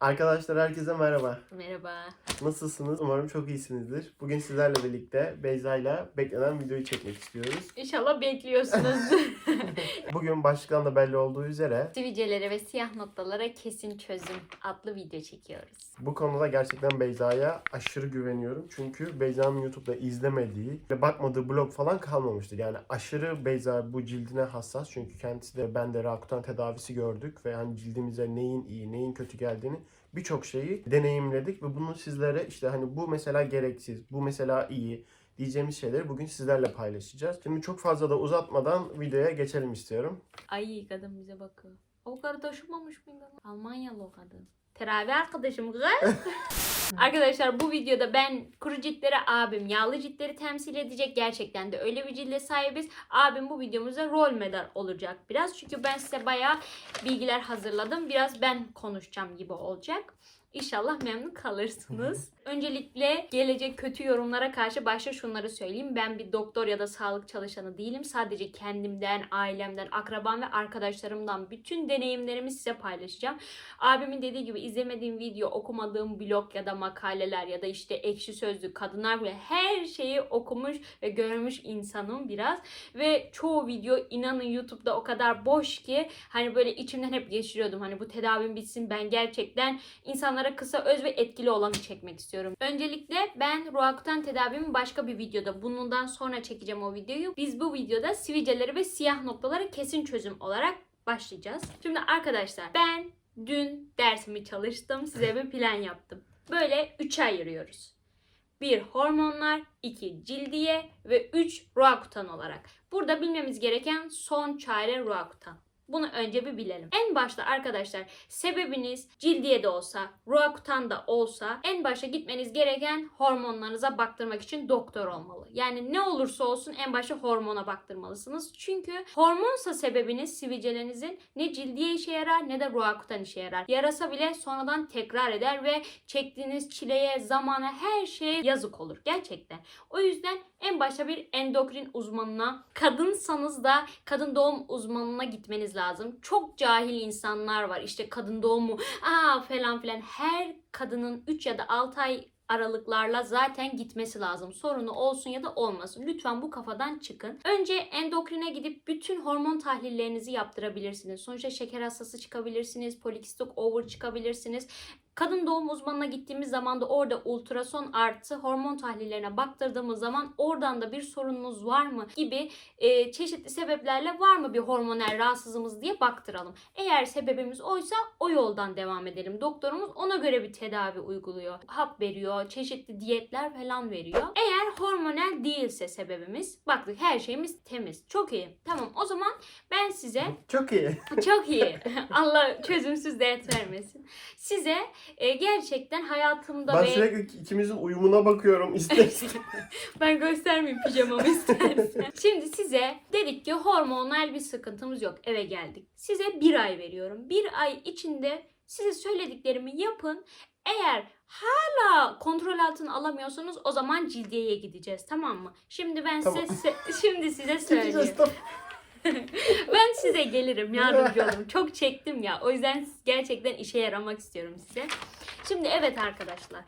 Arkadaşlar herkese merhaba. Merhaba. Nasılsınız? Umarım çok iyisinizdir. Bugün sizlerle birlikte Beyza ile beklenen videoyu çekmek istiyoruz. İnşallah bekliyorsunuz. Bugün başlıktan da belli olduğu üzere Sivilcelere ve siyah noktalara kesin çözüm adlı video çekiyoruz. bu konuda gerçekten Beyza'ya aşırı güveniyorum. Çünkü Beyza'nın YouTube'da izlemediği ve bakmadığı blog falan kalmamıştır. Yani aşırı Beyza bu cildine hassas. Çünkü kendisi de ben de Rakutan tedavisi gördük ve hani cildimize neyin iyi, neyin kötü geldiğini birçok şeyi deneyimledik ve bunu sizlere işte hani bu mesela gereksiz, bu mesela iyi diyeceğimiz şeyleri bugün sizlerle paylaşacağız. Şimdi çok fazla da uzatmadan videoya geçelim istiyorum. Ay kadın bize bakıyor. O kadar taşımamış mıydı? Almanyalı o kadın. Teravih arkadaşım kız. Arkadaşlar bu videoda ben kuru ciltleri abim, yağlı ciltleri temsil edecek. Gerçekten de öyle bir cilde sahibiz. Abim bu videomuzda rol model olacak biraz. Çünkü ben size bayağı bilgiler hazırladım. Biraz ben konuşacağım gibi olacak. İnşallah memnun kalırsınız. Öncelikle gelecek kötü yorumlara karşı başta şunları söyleyeyim. Ben bir doktor ya da sağlık çalışanı değilim. Sadece kendimden, ailemden, akrabam ve arkadaşlarımdan bütün deneyimlerimi size paylaşacağım. Abimin dediği gibi izlemediğim video, okumadığım blog ya da makaleler ya da işte ekşi sözlük, kadınlar bile her şeyi okumuş ve görmüş insanım biraz. Ve çoğu video inanın YouTube'da o kadar boş ki hani böyle içimden hep geçiriyordum. Hani bu tedavim bitsin ben gerçekten insanlara kısa, öz ve etkili olanı çekmek istiyorum. Öncelikle ben Roakutan tedavimi başka bir videoda bundan sonra çekeceğim o videoyu. Biz bu videoda sivilceleri ve siyah noktalara kesin çözüm olarak başlayacağız. Şimdi arkadaşlar ben dün dersimi çalıştım. Size bir plan yaptım. Böyle 3'e ayırıyoruz. 1 hormonlar, 2 cildiye ve 3 Roakutan olarak. Burada bilmemiz gereken son çare Roakutan. Bunu önce bir bilelim. En başta arkadaşlar sebebiniz cildiye de olsa, Roakutan da olsa en başta gitmeniz gereken hormonlarınıza baktırmak için doktor olmalı. Yani ne olursa olsun en başta hormona baktırmalısınız. Çünkü hormonsa sebebiniz sivilcelerinizin ne cildiye işe yarar ne de Roakutan işe yarar. Yarasa bile sonradan tekrar eder ve çektiğiniz çileye, zamana her şeye yazık olur gerçekten. O yüzden en başta bir endokrin uzmanına, kadınsanız da kadın doğum uzmanına gitmeniz lazım. Çok cahil insanlar var. İşte kadın doğumu aa falan filan. Her kadının 3 ya da 6 ay aralıklarla zaten gitmesi lazım. Sorunu olsun ya da olmasın. Lütfen bu kafadan çıkın. Önce endokrine gidip bütün hormon tahlillerinizi yaptırabilirsiniz. Sonuçta şeker hastası çıkabilirsiniz, polikistik over çıkabilirsiniz. Kadın doğum uzmanına gittiğimiz zaman da orada ultrason artı hormon tahlillerine baktırdığımız zaman oradan da bir sorununuz var mı gibi e, çeşitli sebeplerle var mı bir hormonal rahatsızlığımız diye baktıralım. Eğer sebebimiz oysa o yoldan devam edelim. Doktorumuz ona göre bir tedavi uyguluyor. Hap veriyor, çeşitli diyetler falan veriyor. Eğer hormonal değilse sebebimiz baktık her şeyimiz temiz. Çok iyi. Tamam o zaman ben size Çok iyi. çok iyi. Allah çözümsüz dert vermesin. Size e, gerçekten hayatımda Ben ve sürekli ikimizin uyumuna bakıyorum. İster ben göstermeyeyim pijamamı istersen. Şimdi size dedik ki hormonal bir sıkıntımız yok. Eve geldik. Size bir ay veriyorum. Bir ay içinde size söylediklerimi yapın. Eğer hala kontrol altına alamıyorsanız o zaman cildiyeye gideceğiz tamam mı? Şimdi ben Tamam. size şimdi size söyleyeyim. Ben size gelirim yardımcı olurum. Çok çektim ya. O yüzden gerçekten işe yaramak istiyorum size. Şimdi evet arkadaşlar.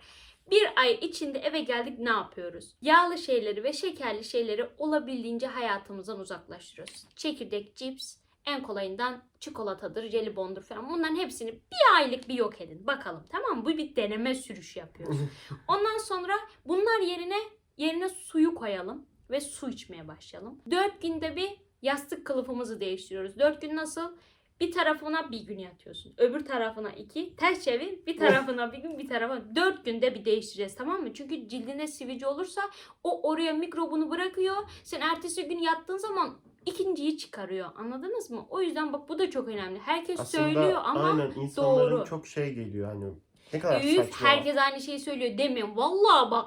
Bir ay içinde eve geldik ne yapıyoruz? Yağlı şeyleri ve şekerli şeyleri olabildiğince hayatımızdan uzaklaştırıyoruz. Çekirdek, cips, en kolayından çikolatadır, jelibondur falan. Bunların hepsini bir aylık bir yok edin. Bakalım tamam mı? Bu bir deneme sürüşü yapıyoruz. Ondan sonra bunlar yerine yerine suyu koyalım ve su içmeye başlayalım. 4 günde bir yastık kılıfımızı değiştiriyoruz. 4 gün nasıl? Bir tarafına bir gün yatıyorsun. Öbür tarafına iki. Ters çevir. Bir tarafına bir gün bir tarafa. Dört günde bir değiştireceğiz tamam mı? Çünkü cildinde sivilce olursa o oraya mikrobunu bırakıyor. Sen ertesi gün yattığın zaman ikinciyi çıkarıyor. Anladınız mı? O yüzden bak bu da çok önemli. Herkes Aslında söylüyor ama aynen insanların doğru. çok şey geliyor hani. Ne kadar Üf, saçma. herkes aynı şeyi söylüyor demiyorum. Vallahi bak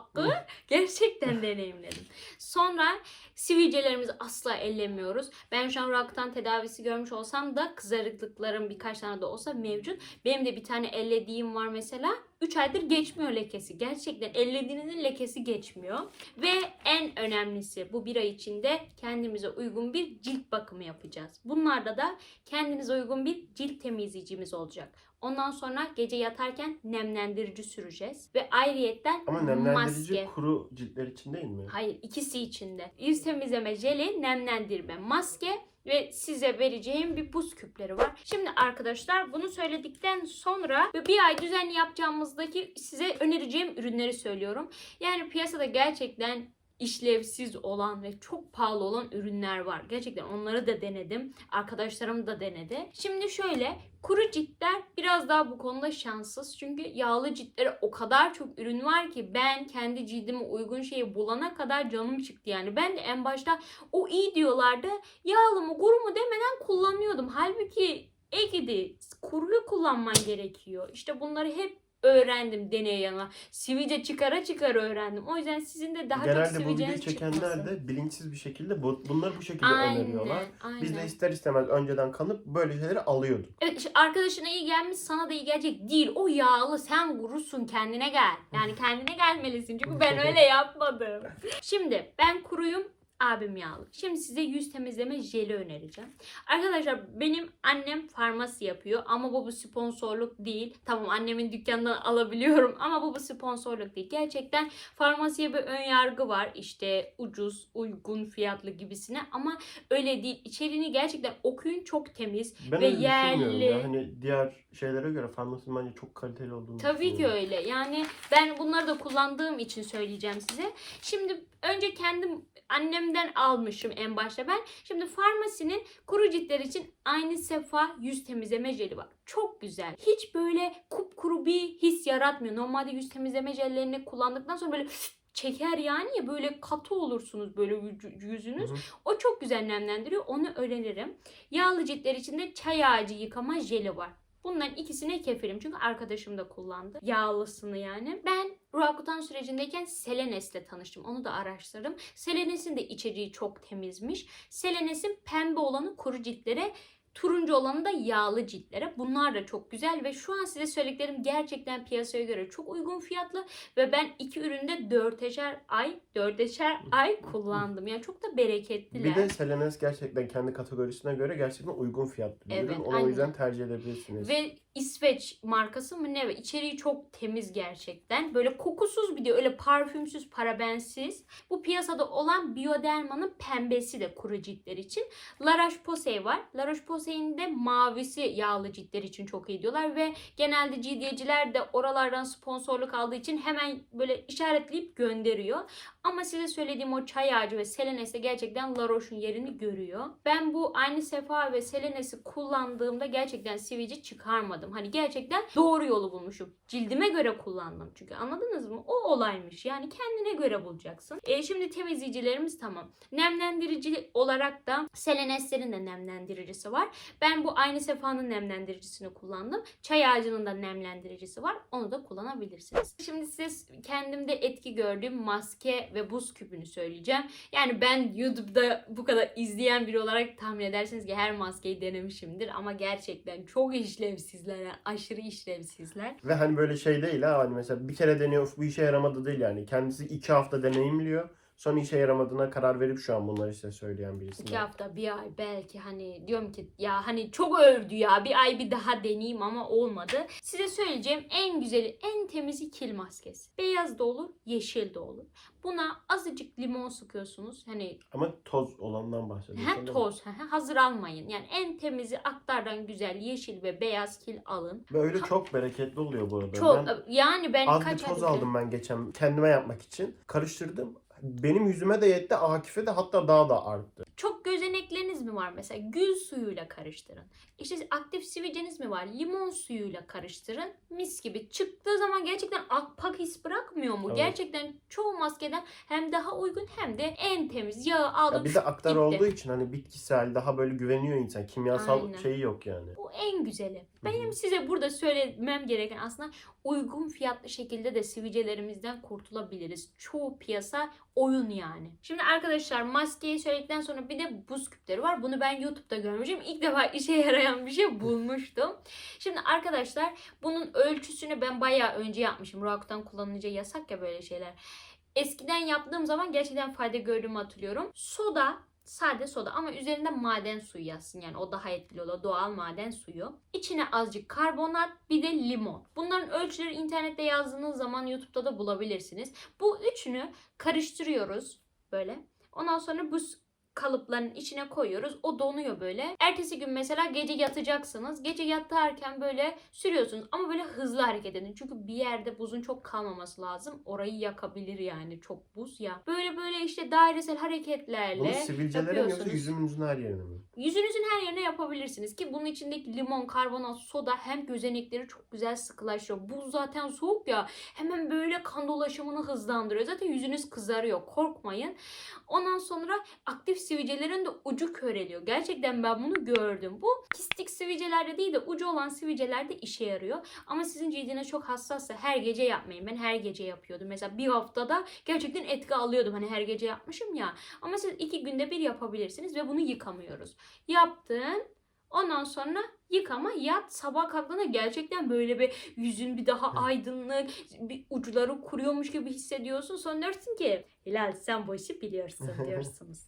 gerçekten deneyimledim. Sonra sivilcelerimizi asla ellemiyoruz. Ben şu an raktan tedavisi görmüş olsam da kızarıklıklarım birkaç tane de olsa mevcut. Benim de bir tane ellediğim var mesela. 3 aydır geçmiyor lekesi. Gerçekten ellediğinizin lekesi geçmiyor. Ve en önemlisi bu bir ay içinde kendimize uygun bir cilt bakımı yapacağız. Bunlarda da kendinize uygun bir cilt temizleyicimiz olacak. Ondan sonra gece yatarken nemlendirici süreceğiz. Ve ayrıyetten Ama nemlendirici maske. kuru ciltler için değil mi? Hayır ikisi içinde. Yüz temizleme jeli, nemlendirme maske ve size vereceğim bir buz küpleri var. Şimdi arkadaşlar bunu söyledikten sonra bir ay düzenli yapacağımızdaki size önereceğim ürünleri söylüyorum. Yani piyasada gerçekten işlevsiz olan ve çok pahalı olan ürünler var. Gerçekten onları da denedim. Arkadaşlarım da denedi. Şimdi şöyle kuru ciltler biraz daha bu konuda şanssız. Çünkü yağlı ciltlere o kadar çok ürün var ki ben kendi cildime uygun şeyi bulana kadar canım çıktı yani. Ben de en başta o iyi diyorlardı. Yağlı mı kuru mu demeden kullanıyordum. Halbuki Ege'de kuruyu kullanman gerekiyor. İşte bunları hep öğrendim deneye yana. Sivilce çıkara çıkara öğrendim. O yüzden sizin de daha çok Genelde bu videoyu sivilceniz çekenler çıkmasın. de bilinçsiz bir şekilde bu, bunları bu şekilde Aynen, öneriyorlar. aynen. Biz de ister istemez önceden kanıp böyle şeyleri alıyorduk. Evet işte arkadaşına iyi gelmiş sana da iyi gelecek değil. O yağlı sen kurusun kendine gel. Yani kendine gelmelisin çünkü ben öyle yapmadım. Şimdi ben kuruyum abim yağlı. Şimdi size yüz temizleme jeli önereceğim. Arkadaşlar benim annem farmasi yapıyor ama bu bir sponsorluk değil. Tamam annemin dükkanından alabiliyorum ama bu bir sponsorluk değil. Gerçekten farmasiye bir ön yargı var. İşte ucuz, uygun fiyatlı gibisine ama öyle değil. İçeriğini gerçekten okuyun çok temiz. Ben Ve öyle düşünmüyorum yerli. ya. Hani diğer şeylere göre farmasinin bence çok kaliteli olduğunu Tabii ki öyle. Yani ben bunları da kullandığım için söyleyeceğim size. Şimdi önce kendim annemden almışım en başta ben. Şimdi farmasinin kuru ciltler için aynı sefa yüz temizleme jeli var. Çok güzel. Hiç böyle kupkuru bir his yaratmıyor. Normalde yüz temizleme jellerini kullandıktan sonra böyle çeker yani ya böyle katı olursunuz böyle yüzünüz. Hı hı. O çok güzel nemlendiriyor. Onu öneririm. Yağlı ciltler için de çay ağacı yıkama jeli var. Bunların ikisine kefilim. Çünkü arkadaşım da kullandı. Yağlısını yani. Ben Roakutan sürecindeyken Selenes'le tanıştım. Onu da araştırdım. Selenes'in de içeriği çok temizmiş. Selenes'in pembe olanı kuru ciltlere, turuncu olanı da yağlı ciltlere. Bunlar da çok güzel ve şu an size söylediklerim gerçekten piyasaya göre çok uygun fiyatlı ve ben iki üründe dörteşer ay, dörteşer ay kullandım. Yani çok da bereketliler. Bir de Selenes gerçekten kendi kategorisine göre gerçekten uygun fiyatlı bir Evet, ürün. Onu o aynen. yüzden tercih edebilirsiniz. Ve İsveç markası mı ne? İçeriği çok temiz gerçekten. Böyle kokusuz bir de öyle parfümsüz, parabensiz. Bu piyasada olan Bioderma'nın pembesi de kuru ciltler için. La Roche-Posay var. La Roche-Posay'in de mavisi yağlı ciltler için çok iyi diyorlar ve genelde cildiyeciler de oralardan sponsorluk aldığı için hemen böyle işaretleyip gönderiyor. Ama size söylediğim o çay ağacı ve Selenes'te gerçekten La Roche'un yerini görüyor. Ben bu aynı sefa ve Selenes'i kullandığımda gerçekten sivilce çıkarmadım. Hani gerçekten doğru yolu bulmuşum. Cildime göre kullandım çünkü anladınız mı? O olaymış. Yani kendine göre bulacaksın. E, şimdi temizleyicilerimiz tamam. Nemlendirici olarak da Selenes'lerin de nemlendiricisi var. Ben bu aynı sefanın nemlendiricisini kullandım. Çay ağacının da nemlendiricisi var. Onu da kullanabilirsiniz. Şimdi size kendimde etki gördüğüm maske ve buz küpünü söyleyeceğim. Yani ben YouTube'da bu kadar izleyen biri olarak tahmin edersiniz ki her maskeyi denemişimdir. Ama gerçekten çok işlevsizler. yani aşırı işlevsizler. Ve hani böyle şey değil ha hani mesela bir kere deniyor "Of, bu işe yaramadı değil yani. Kendisi iki hafta deneyimliyor. Sonra işe yaramadığına karar verip şu an bunları size söyleyen birisi. İki hafta, bir ay belki hani diyorum ki ya hani çok övdü ya bir ay bir daha deneyeyim ama olmadı. Size söyleyeceğim en güzeli, en temizi kil maskesi. Beyaz da olur, yeşil de olur. Buna azıcık limon sıkıyorsunuz. Hani Ama toz olandan bahsediyorsun. He, değil mi? toz. he, he, hazır almayın. Yani en temizi aktardan güzel yeşil ve beyaz kil alın. Ve öyle çok bereketli oluyor bu arada. Çok Ben yani ben az bir kaç toz aldım ben geçen kendime yapmak için. Karıştırdım. Benim yüzüme de yetti. Akif'e de hatta daha da arttı. Gözenekleriniz mi var mesela? Gül suyuyla karıştırın. İşte aktif sivilceniz mi var? Limon suyuyla karıştırın. Mis gibi. Çıktığı zaman gerçekten akpak his bırakmıyor mu? Evet. Gerçekten çoğu maskeden hem daha uygun hem de en temiz. Yağı aldım. Ya bir de aktar gitti. olduğu için hani bitkisel daha böyle güveniyor insan. Kimyasal Aynen. şeyi yok yani. Bu en güzeli. Benim hı. size burada söylemem gereken aslında uygun fiyatlı şekilde de sivilcelerimizden kurtulabiliriz. Çoğu piyasa oyun yani. Şimdi arkadaşlar maskeyi söyledikten sonra bir de buz küpleri var. Bunu ben YouTube'da görmüşüm. İlk defa işe yarayan bir şey bulmuştum. Şimdi arkadaşlar bunun ölçüsünü ben bayağı önce yapmışım. Roak'tan kullanınca yasak ya böyle şeyler. Eskiden yaptığım zaman gerçekten fayda gördüğümü hatırlıyorum. Soda Sade soda ama üzerinde maden suyu yazsın. Yani o daha etkili olur. Doğal maden suyu. İçine azıcık karbonat bir de limon. Bunların ölçüleri internette yazdığınız zaman YouTube'da da bulabilirsiniz. Bu üçünü karıştırıyoruz böyle. Ondan sonra bu kalıpların içine koyuyoruz. O donuyor böyle. Ertesi gün mesela gece yatacaksınız. Gece yatarken böyle sürüyorsunuz ama böyle hızlı hareket edin. Çünkü bir yerde buzun çok kalmaması lazım. Orayı yakabilir yani çok buz ya. Böyle böyle işte dairesel hareketlerle Bunu sivilcelere mi yoksa yüzümüzün her yerine mi? Yüzünüzün her yerine yapabilirsiniz ki bunun içindeki limon, karbonat, soda hem gözenekleri çok güzel sıkılaştırıyor. Buz zaten soğuk ya hemen böyle kan dolaşımını hızlandırıyor. Zaten yüzünüz kızarıyor korkmayın. Ondan sonra aktif sivilcelerin de ucu köreliyor. Gerçekten ben bunu gördüm. Bu kistik sivilcelerde değil de ucu olan sivilcelerde işe yarıyor. Ama sizin cildine çok hassassa her gece yapmayın. Ben her gece yapıyordum. Mesela bir haftada gerçekten etki alıyordum. Hani her gece yapmışım ya. Ama siz iki günde bir yapabilirsiniz ve bunu yıkamıyoruz. Yaptın. Ondan sonra yıkama yat sabah kalktığında gerçekten böyle bir yüzün bir daha aydınlık bir uçları kuruyormuş gibi hissediyorsun. Sonra dersin ki Hilal sen bu işi biliyorsun diyorsunuz.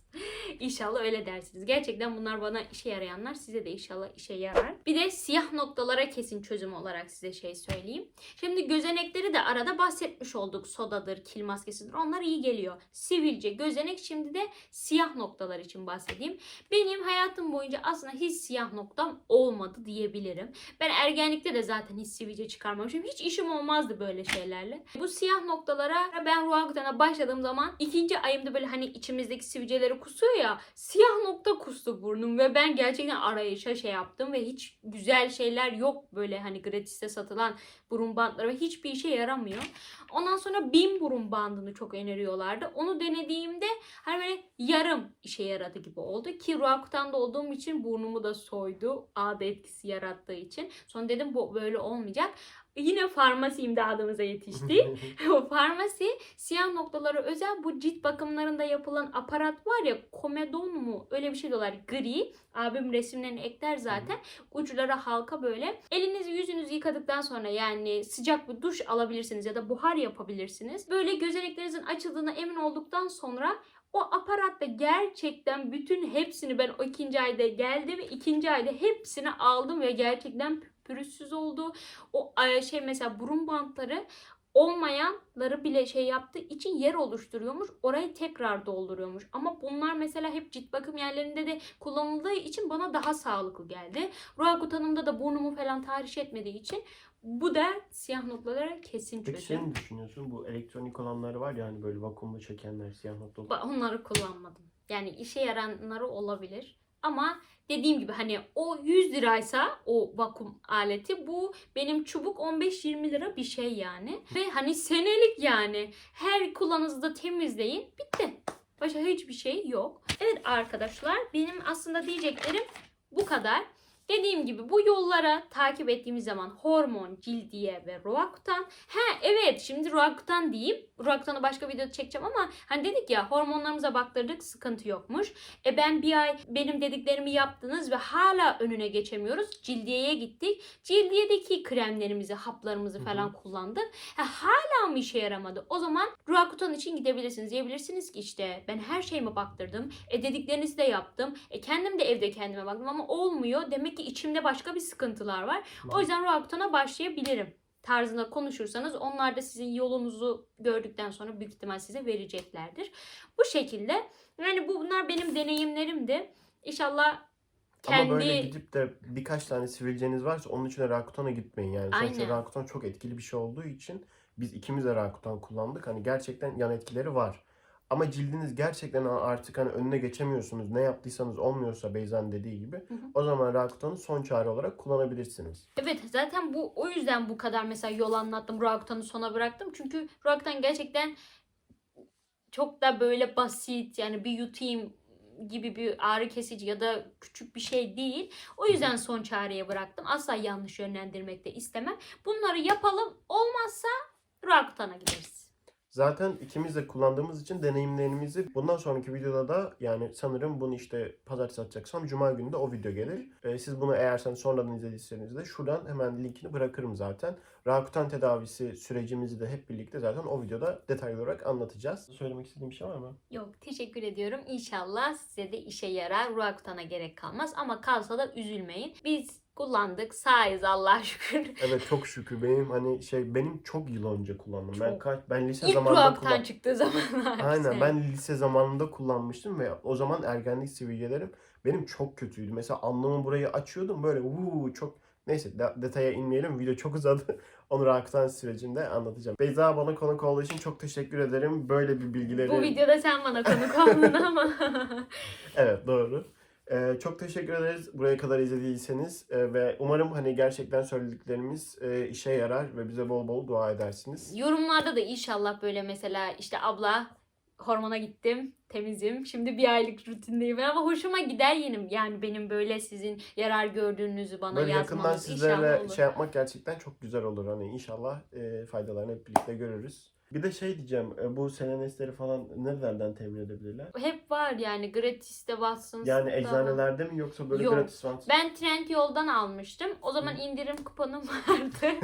İnşallah öyle dersiniz. Gerçekten bunlar bana işe yarayanlar size de inşallah işe yarar. Bir de siyah noktalara kesin çözüm olarak size şey söyleyeyim. Şimdi gözenekleri de arada bahsetmiş olduk. Sodadır, kil maskesidir. Onlar iyi geliyor. Sivilce, gözenek şimdi de siyah noktalar için bahsedeyim. Benim hayatım boyunca aslında hiç siyah noktam olmadı diyebilirim. Ben ergenlikte de zaten hiç sivilce çıkarmamışım. Hiç işim olmazdı böyle şeylerle. Bu siyah noktalara ben Roakutan'a başladığım zaman ikinci ayımda böyle hani içimizdeki sivilceleri kusuyor ya siyah nokta kustu burnum ve ben gerçekten arayışa şey yaptım ve hiç güzel şeyler yok böyle hani gratiste satılan burun bantları ve hiçbir işe yaramıyor. Ondan sonra BİM burun bandını çok öneriyorlardı. Onu denediğimde hani böyle yarım işe yaradı gibi oldu ki Roakutan'da olduğum için burnumu da soydu. Ağda etkisi yarattığı için. Sonra dedim bu böyle olmayacak. Yine farmasi imdadımıza yetişti. o farmasi siyah noktalara özel bu cilt bakımlarında yapılan aparat var ya komedon mu öyle bir şey diyorlar gri. Abim resimlerini ekler zaten. Uçlara halka böyle. Elinizi yüzünüzü yıkadıktan sonra yani sıcak bir duş alabilirsiniz ya da buhar yapabilirsiniz. Böyle gözeneklerinizin açıldığına emin olduktan sonra o aparatta gerçekten bütün hepsini ben o ikinci ayda geldi ve ikinci ayda hepsini aldım ve gerçekten pürüzsüz oldu. O e, şey mesela burun bantları olmayanları bile şey yaptığı için yer oluşturuyormuş. Orayı tekrar dolduruyormuş. Ama bunlar mesela hep cilt bakım yerlerinde de kullanıldığı için bana daha sağlıklı geldi. Roakutan'ımda da burnumu falan tahriş etmediği için bu da siyah noktalara kesin Peki çözüm. sen ne düşünüyorsun? Bu elektronik olanlar var ya hani böyle vakumlu çekenler siyah noktalı. Onları kullanmadım. Yani işe yarayanları olabilir. Ama dediğim gibi hani o 100 liraysa o vakum aleti bu benim çubuk 15-20 lira bir şey yani. Ve hani senelik yani her kullanınızda temizleyin bitti. Başka hiçbir şey yok. Evet arkadaşlar benim aslında diyeceklerim bu kadar. Dediğim gibi bu yollara takip ettiğimiz zaman hormon, cildiye ve Roakutan. Ha evet şimdi Roakutan diyeyim. Roakutan'ı başka videoda çekeceğim ama hani dedik ya hormonlarımıza baktırdık sıkıntı yokmuş. E ben bir ay benim dediklerimi yaptınız ve hala önüne geçemiyoruz. Cildiyeye gittik. Cildiyedeki kremlerimizi, haplarımızı falan kullandık. Ha, hala mı işe yaramadı? O zaman Roakutan için gidebilirsiniz. Diyebilirsiniz ki işte ben her şeyime baktırdım. E dediklerinizi de yaptım. E kendim de evde kendime baktım ama olmuyor. Demek ki içimde başka bir sıkıntılar var. O yüzden Roakutan'a başlayabilirim tarzında konuşursanız onlar da sizin yolunuzu gördükten sonra büyük ihtimal size vereceklerdir. Bu şekilde yani bunlar benim deneyimlerimdi. İnşallah kendi Ama böyle gidip de birkaç tane sivilceniz varsa onun için de Rakutan'a gitmeyin yani. Sonuçta Aynen. Rakutan çok etkili bir şey olduğu için biz ikimiz de Rakutan kullandık. Hani gerçekten yan etkileri var. Ama cildiniz gerçekten artık hani önüne geçemiyorsunuz. Ne yaptıysanız olmuyorsa Beyza'nın dediği gibi. hı. O zaman Rakutan'ı son çare olarak kullanabilirsiniz. Evet zaten bu o yüzden bu kadar mesela yol anlattım. Roaktan'ı sona bıraktım. Çünkü Roaktan gerçekten çok da böyle basit yani bir yutayım gibi bir ağrı kesici ya da küçük bir şey değil. O yüzden son çareye bıraktım. Asla yanlış yönlendirmek de istemem. Bunları yapalım. Olmazsa Roaktan'a gideriz. Zaten ikimiz de kullandığımız için deneyimlerimizi bundan sonraki videoda da yani sanırım bunu işte pazartesi atacaksam cuma günü de o video gelir. Ee, siz bunu eğer sen sonradan izlediyseniz de şuradan hemen linkini bırakırım zaten. Rakutan tedavisi sürecimizi de hep birlikte zaten o videoda detaylı olarak anlatacağız. Söylemek istediğim bir şey var mı? Yok teşekkür ediyorum. İnşallah size de işe yarar. Ruakutana gerek kalmaz ama kalsa da üzülmeyin. Biz kullandık. Sağız Allah'a şükür. Evet çok şükür benim hani şey benim çok yıl önce kullandım. Ben Çok. kaç ben lise İlk zamanında kullan- çıktığı zamanlar. Aynen ben lise zamanında kullanmıştım ve o zaman ergenlik sivilcelerim benim çok kötüydü. Mesela alnımın burayı açıyordum böyle uuu çok neyse de- detaya inmeyelim video çok uzadı. Onu Rakıtan sürecinde anlatacağım. Beyza bana konuk olduğu için çok teşekkür ederim. Böyle bir bilgileri... Bu videoda sen bana konuk oldun ama. Evet doğru. Ee, çok teşekkür ederiz buraya kadar izlediyseniz Ee, ve umarım hani gerçekten söylediklerimiz e, işe yarar ve bize bol bol dua edersiniz. Yorumlarda da inşallah böyle mesela işte abla hormona gittim, temizim. Şimdi bir aylık rutindeyim ama hoşuma gider yenim. Yani benim böyle sizin yarar gördüğünüzü bana Böyle yakından yazmanız sizlerle olur. şey yapmak gerçekten çok güzel olur. Hani inşallah e, faydalarını hep birlikte görürüz. Bir de şey diyeceğim, e, bu selenesleri falan nerelerden temin edebilirler? Hep var yani gratis'te Watson's'ta. Yani eczanelerde mi yoksa böyle Yok. gratis falan? Ben Trend yoldan almıştım. O zaman Hı. indirim kuponum vardı.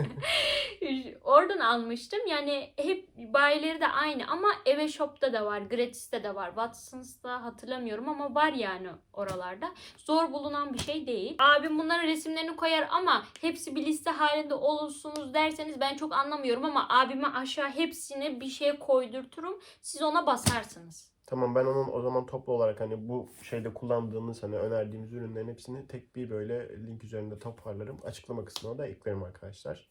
Oradan almıştım. Yani hep bayileri de aynı ama Eve Shop'ta da var, Gratis'te de var. Watson's'ta hatırlamıyorum ama var yani oralarda. Zor bulunan bir şey değil. Abim bunların resimlerini koyar ama hepsi bir liste halinde olursunuz derseniz ben çok anlamıyorum ama abime aşağı hepsini bir şeye koydurturum. Siz ona basarsınız. Tamam ben onun o zaman toplu olarak hani bu şeyde kullandığınız hani önerdiğimiz ürünlerin hepsini tek bir böyle link üzerinde toparlarım. Açıklama kısmına da eklerim arkadaşlar.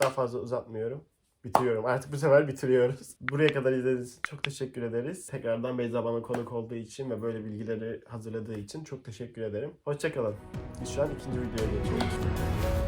Daha fazla uzatmıyorum. Bitiriyorum. Artık bu sefer bitiriyoruz. Buraya kadar izlediğiniz için çok teşekkür ederiz. Tekrardan Beyza bana konuk olduğu için ve böyle bilgileri hazırladığı için çok teşekkür ederim. Hoşçakalın. Biz şu an ikinci videoya geçiyoruz.